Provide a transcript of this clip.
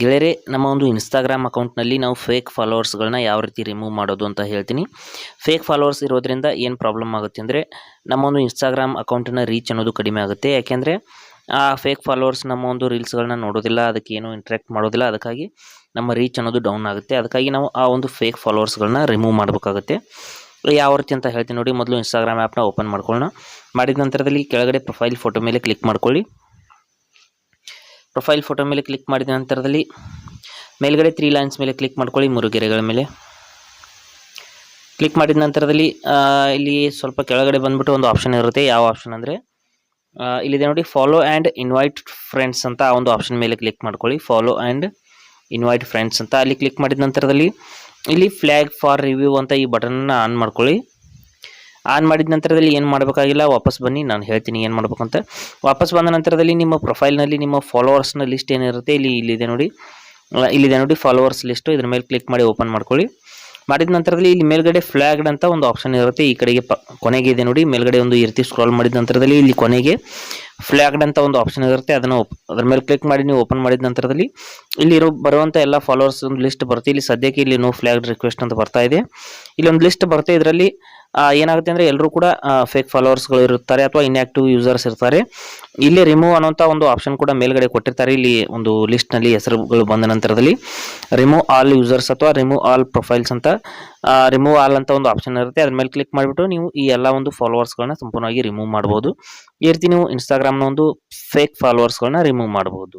ಗೆಳೆಯರೆ, ನಮ್ಮ ಒಂದು ಇನ್ಸ್ಟಾಗ್ರಾಮ್ ಅಕೌಂಟ್ನಲ್ಲಿ ನಾವು ಫೇಕ್ ಫಾಲೋವರ್ಸ್ಗಳನ್ನ ಯಾವ ರೀತಿ ರಿಮೂವ್ ಮಾಡೋದು ಅಂತ ಹೇಳ್ತೀನಿ. ಫೇಕ್ ಫಾಲೋವರ್ಸ್ ಇರೋದ್ರಿಂದ ಏನು ಪ್ರಾಬ್ಲಮ್ ಆಗುತ್ತೆ ಅಂದರೆ, ನಮ್ಮ ಒಂದು ಇನ್ಸ್ಟಾಗ್ರಾಮ್ ಅಕೌಂಟಿನ ರೀಚ್ ಅನ್ನೋದು ಕಡಿಮೆ ಆಗುತ್ತೆ. ಯಾಕೆಂದರೆ, ಆ ಫೇಕ್ ಫಾಲೋವರ್ಸ್ ನಮ್ಮ ಒಂದು ರೀಲ್ಸ್ಗಳನ್ನ ನೋಡೋದಿಲ್ಲ, ಅದಕ್ಕೆ ಏನೂ ಇಂಟ್ರ್ಯಾಕ್ಟ್ ಮಾಡೋದಿಲ್ಲ, ಅದಕ್ಕಾಗಿ ನಮ್ಮ ರೀಚ್ ಅನ್ನೋದು ಡೌನ್ ಆಗುತ್ತೆ. ಅದಕ್ಕಾಗಿ ನಾವು ಆ ಒಂದು ಫೇಕ್ ಫಾಲೋವರ್ಸ್ಗಳನ್ನ ರಿಮೂವ್ ಮಾಡಬೇಕಾಗುತ್ತೆ. ಯಾವ ರೀತಿ ಅಂತ ಹೇಳ್ತೀನಿ ನೋಡಿ, ಮೊದಲು ಇನ್ಸ್ಟಾಗ್ರಾಮ್ ಆ್ಯಪ್ನ ಓಪನ್ ಮಾಡ್ಕೊಳ್ಳೋಣ. ಮಾಡಿದ ನಂತರದಲ್ಲಿ ಕೆಳಗಡೆ ಪ್ರೊಫೈಲ್ ಫೋಟೋ ಮೇಲೆ ಕ್ಲಿಕ್ ಮಾಡ್ಕೊಳ್ಳಿ. ಪ್ರೊಫೈಲ್ ಫೋಟೋ ಮೇಲೆ ಕ್ಲಿಕ್ ಮಾಡಿದ ನಂತರದಲ್ಲಿ ಮೇಲ್ಗಡೆ ತ್ರೀ ಲೈನ್ಸ್ ಮೇಲೆ ಕ್ಲಿಕ್ ಮಾಡ್ಕೊಳ್ಳಿ, ಮೂರು ಗೆರೆಗಳ ಮೇಲೆ. ಕ್ಲಿಕ್ ಮಾಡಿದ ನಂತರದಲ್ಲಿ ಇಲ್ಲಿ ಸ್ವಲ್ಪ ಕೆಳಗಡೆ ಬಂದ್ಬಿಟ್ಟು ಒಂದು ಆಪ್ಷನ್ ಇರುತ್ತೆ. ಯಾವ ಆಪ್ಷನ್ ಅಂದರೆ ಇಲ್ಲಿದೆ ನೋಡಿ ಫಾಲೋ ಆ್ಯಂಡ್ ಇನ್ವೈಟ್ ಫ್ರೆಂಡ್ಸ್ ಅಂತ ಆ ಒಂದು ಆಪ್ಷನ್ ಮೇಲೆ ಕ್ಲಿಕ್ ಮಾಡ್ಕೊಳ್ಳಿ. ಫಾಲೋ ಆ್ಯಂಡ್ ಇನ್ವೈಟ್ ಫ್ರೆಂಡ್ಸ್ ಅಂತ. ಅಲ್ಲಿ ಕ್ಲಿಕ್ ಮಾಡಿದ ನಂತರದಲ್ಲಿ, ಇಲ್ಲಿ ಫ್ಲ್ಯಾಗ್ ಫಾರ್ ರಿವ್ಯೂ ಅಂತ ಈ ಬಟನನ್ನು ಆನ್ ಮಾಡ್ಕೊಳ್ಳಿ. ಆನ್ ಮಾಡಿದ ನಂತರದಲ್ಲಿ ಏನು ಮಾಡಬೇಕಾಗಿಲ್ಲ, ವಾಪಸ್ ಬನ್ನಿ, ನಾನು ಹೇಳ್ತೀನಿ ಏನು ಮಾಡಬೇಕಂತ. ವಾಪಸ್ ಬಂದ ನಂತರದಲ್ಲಿ ನಿಮ್ಮ ಪ್ರೊಫೈಲ್ನಲ್ಲಿ ನಿಮ್ಮ ಫಾಲೋವರ್ಸ್ನ ಲಿಸ್ಟ್ ಏನಿರುತ್ತೆ, ಇಲ್ಲಿ ಇಲ್ಲಿದೆ ನೋಡಿ. ಇಲ್ಲಿದೆ ನೋಡಿ ಫಾಲೋವರ್ಸ್ ಲಿಸ್ಟು, ಇದ್ರ ಮೇಲೆ ಕ್ಲಿಕ್ ಮಾಡಿ ಓಪನ್ ಮಾಡ್ಕೊಳ್ಳಿ. ಮಾಡಿದ ನಂತರದಲ್ಲಿ ಇಲ್ಲಿ ಮೇಲ್ಗಡೆ ಫ್ಲ್ಯಾಗ್ಡ್ ಅಂತ ಒಂದು ಆಪ್ಷನ್ ಇರುತ್ತೆ, ಈ ಕಡೆಗೆ ಪ, ಕೊನೆಗೆ ಇದೆ ನೋಡಿ, ಮೇಲ್ಗಡೆ ಒಂದು ಈ ರೀತಿ ಸ್ಕ್ರಾಲ್ ಮಾಡಿದ ನಂತರದಲ್ಲಿ ಇಲ್ಲಿ ಕೊನೆಗೆ ಫ್ಲ್ಯಾಗ್ಡ್ ಅಂತ ಒಂದು ಆಪ್ಷನ್ ಇರುತ್ತೆ, ಅದನ್ನು ಅದ್ರ ಮೇಲೆ ಕ್ಲಿಕ್ ಮಾಡಿ ನೀವು ಓಪನ್ ಮಾಡಿದ ನಂತರದಲ್ಲಿ ಇಲ್ಲಿರೋ ಬರುವಂಥ ಎಲ್ಲ ಫಾಲೋವರ್ಸ್ ಒಂದು ಲಿಸ್ಟ್ ಬರುತ್ತೆ, ಇಲ್ಲಿ ಸದ್ಯಕ್ಕೆ ಇಲ್ಲಿ ನೋ ಫ್ಲ್ಯಾಗ್ಡ್ ರಿಕ್ವೆಸ್ಟ್ ಅಂತ ಬರ್ತಾ ಇದೆ. ಇಲ್ಲಿ ಒಂದು ಲಿಸ್ಟ್ ಬರುತ್ತೆ, ಇದರಲ್ಲಿ ಏನಾಗುತ್ತೆ ಅಂದರೆ ಎಲ್ಲರೂ ಕೂಡ ಫೇಕ್ ಫಾಲೋವರ್ಸ್ಗಳು ಇರುತ್ತಾರೆ ಅಥವಾ ಇನ್ಆಕ್ಟಿವ್ ಯೂಸರ್ಸ್ ಇರ್ತಾರೆ. ಇಲ್ಲಿ ರಿಮೂವ್ ಅನ್ನೋಂಥ ಒಂದು ಆಪ್ಷನ್ ಕೂಡ ಮೇಲ್ಗಡೆ ಕೊಟ್ಟಿರ್ತಾರೆ. ಇಲ್ಲಿ ಒಂದು ಲಿಸ್ಟ್ನಲ್ಲಿ ಹೆಸರುಗಳು ಬಂದ ನಂತರದಲ್ಲಿ ರಿಮೂವ್ ಆಲ್ ಯೂಸರ್ಸ್ ಅಥವಾ ರಿಮೂವ್ ಆಲ್ ಪ್ರೊಫೈಲ್ಸ್ ಅಂತ ರಿಮೂವ್ ಆಲ್ ಅಂತ ಒಂದು ಆಪ್ಷನ್ ಇರುತ್ತೆ. ಅದ್ರ ಮೇಲೆ ಕ್ಲಿಕ್ ಮಾಡಿಬಿಟ್ಟು ನೀವು ಈ ಎಲ್ಲ ಒಂದು ಫಾಲೋವರ್ಸ್ಗಳನ್ನ ಸಂಪೂರ್ಣವಾಗಿ ರಿಮೂವ್ ಮಾಡ್ಬೋದು. ಈ ರೀತಿ ನೀವು ಇನ್ಸ್ಟಾಗ್ರಾಮ್ನ ಒಂದು ಫೇಕ್ ಫಾಲೋವರ್ಸ್ಗಳನ್ನ ರಿಮೂವ್ ಮಾಡ್ಬೋದು.